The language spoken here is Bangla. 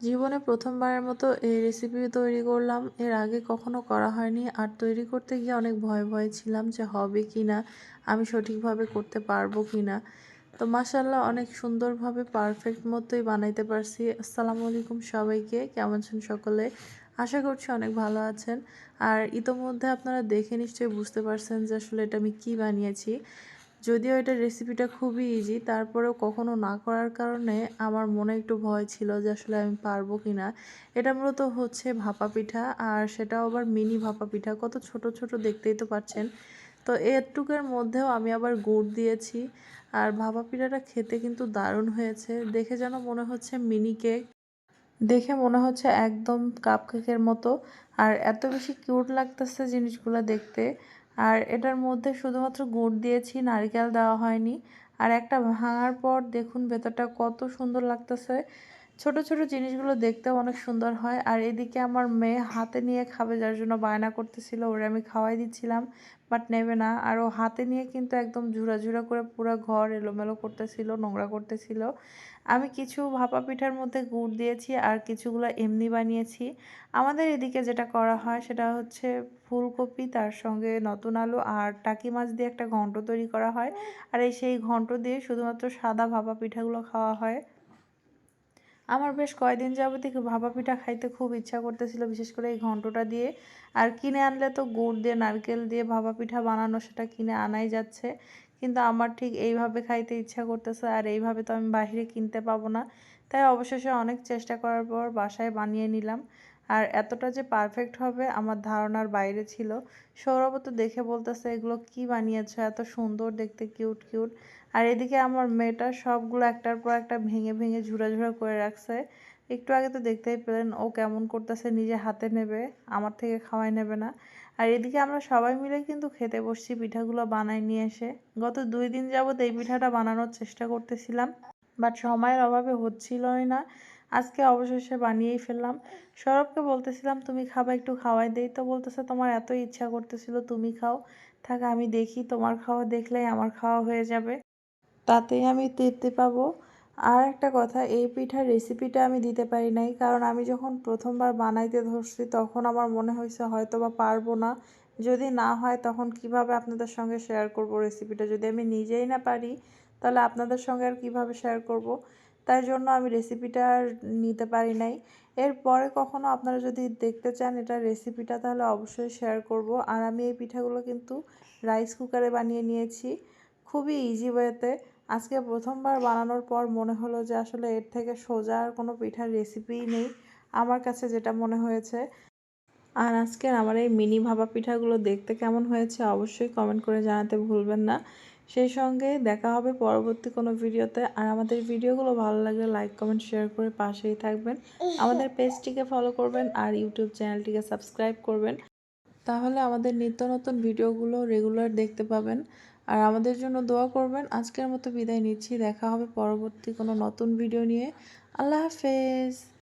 জীবনে প্রথমবারের মতো এই রেসিপি তৈরি করলাম। এর আগে কখনো করা হয়নি। আর তৈরি করতে গিয়ে অনেক ভয় ভয় ছিলাম যে হবে কি না? আমি সঠিকভাবে করতে পারব কি না? তো মাসাল্লাহ অনেক সুন্দরভাবে পারফেক্ট মতোই বানাইতে পারছি। আসসালামু আলাইকুম সবাইকে। কেমন আছেন সকলে? আশা করছি অনেক ভালো আছেন। আর ইতোমধ্যে আপনারা দেখে নিশ্চয়ই বুঝতে পারছেন যে আসলে এটা আমি কী বানিয়েছি। যদিও এটা রেসিপিটা খুবই ইজি তারপরেও কখনো না করার কারণে আমার মনে একটু ভয় ছিল যে আসলে আমি পারব কি না এটা মূলত হচ্ছে ভাপা পিঠা, আর সেটাও আবার মিনি ভাপা পিঠা। কত ছোট ছোট দেখতেই তো পাচ্ছেন। তো এরটুকের মধ্যেও আমি আবার গুড় দিয়েছি, আর ভাপা পিঠাটা খেতে কিন্তু দারুণ হয়েছে। দেখে যেন মনে হচ্ছে মিনি কেক দেখে মনে হচ্ছে একদম কাপ কেকের মতো। আর এত বেশি কিউট লাগতেছে জিনিসগুলো দেখতে। আর এটার মধ্যে শুধুমাত্র গুড় দিয়েছি, নারিকেল দেওয়া হয়নি। আর একটা ভাঙার পর দেখুন ভেতরটা কত সুন্দর লাগতেছে। ছোট ছোট জিনিসগুলো দেখতেও অনেক সুন্দর হয়। আর এদিকে আমার মেয়ে হাতে নিয়ে খাবে যার জন্য বায়না করতেছিল, ওরে আমি খাওয়াই দিচ্ছিলাম বাট নেবে না। আর ও হাতে নিয়ে কিন্তু একদম ঝুরা ঝুরা করে পুরো ঘর এলোমেলো করতেছিল, নোংরা করতেছিল। আমি কিছু ভাপা পিঠার মধ্যে গুড় দিয়েছি আর কিছুগুলো এমনি বানিয়েছি। আমাদের এদিকে যেটা করা হয় সেটা হচ্ছে ফুলকপি, তার সঙ্গে নতুন আলু আর টাকি মাছ দিয়ে একটা ঘন্ট তৈরি করা হয়। আর এই সেই ঘন্ট দিয়ে শুধুমাত্র সাদা ভাপা পিঠাগুলো খাওয়া হয়। আমার বেশ কয়েকদিন যাব থেকে ভাপা পিঠা খাইতে খুব ইচ্ছা করতেছিল, বিশেষ করে এই ঘন্টটা দিয়ে। আর কিনে আনলে তো গুড় দিয়ে, নারকেল দিয়ে ভাপা পিঠা বানানো, সেটা কিনে আনাই যাচ্ছে। কিন্তু আমার ঠিক এইভাবে খাইতে ইচ্ছা করতেছে, আর এইভাবে তো আমি বাহিরে কিনতে পাবো না। তাই অবশেষে অনেক চেষ্টা করার পর বাসায় বানিয়ে নিলাম। আর এতটা যে পারফেক্ট হবে আমার ধারণার বাইরে ছিল। সৌরভ তো দেখে বলতেছে, এগুলো কি বানিয়েছ? এত সুন্দর দেখতে কিউট কিউট আর এদিকে আমার মেয়েটা সবগুলো একটার পর একটা ভেঙে ভেঙে ঝুরা ঝুরা করে রাখছে। একটু আগে তো দেখতেই পেলেন, ও কেমন করতেছে, নিজে হাতে নেবে, আমার থেকে খাওয়াই নেবে না। আর এদিকে আমরা সবাই মিলে কিন্তু খেতে বসছি, পিঠাগুলো বানাই নিয়ে এসে। গত দুই দিন যাবত এই পিঠাটা বানানোর চেষ্টা করতেছিলাম, বাট সময়ের অভাবে হচ্ছিলই না। আজকে অবশেষে বানিয়েই ফেললাম। সৌরভকে বলতেছিলাম, তুমি খাবা, একটু খাওয়াই দেই। তো বলতেছে, তোমার এত ইচ্ছা করতেছিল, তুমি খাও। থাক, আমি দেখি, তোমার খাওয়া দেখলেই আমার খাওয়া হয়ে যাবে। তাতেই আমি তৃপ্তি পাবো। আর একটা কথা, এই পিঠার রেসিপিটা আমি দিতে পারি নাই, কারণ আমি যখন প্রথমবার বানাইতে ধরছি, তখন আমার মনে হয়েছে হয়তো বা পারব না। যদি না হয়, তখন কীভাবে আপনাদের সঙ্গে শেয়ার করব রেসিপিটা যদি আমি নিজেই না পারি, তাহলে আপনাদের সঙ্গে আর কীভাবে শেয়ার করব? তাই জন্য আমি রেসিপিটা নিতে পারি নাই। এরপরে কখনো আপনারা যদি দেখতে চান এটা রেসিপিটা তাহলে অবশ্যই শেয়ার করব। আর আমি এই পিঠাগুলো কিন্তু রাইস কুকারে বানিয়ে নিয়েছি খুবই ইজি ওয়েতে আজকে প্রথমবার বানানোর পর মনে হলো যে আসলে এর থেকে সোজা আর কোনো পিঠার রেসিপিই নেই, আমার কাছে যেটা মনে হয়েছে। আর আজকের আমার এই মিনি ভাপা পিঠাগুলো দেখতে কেমন হয়েছে অবশ্যই কমেন্ট করে জানাতে ভুলবেন না। সেই সঙ্গে দেখা হবে পরবর্তী কোনো ভিডিওতে। আর আমাদের ভিডিওগুলো ভালো লাগলে লাইক কমেন্ট শেয়ার করে পাশেই থাকবেন। আমাদের পেজটিকে ফলো করবেন আর ইউটিউব চ্যানেলটিকে সাবস্ক্রাইব করবেন। তাহলে আমাদের নিত্য নতুন ভিডিওগুলো রেগুলার দেখতে পাবেন। আর আমাদের জন্য দোয়া করবেন। আজকের মতো বিদায় নিচ্ছি। দেখা হবে পরবর্তী কোনো নতুন ভিডিও নিয়ে। আল্লাহ হাফেজ।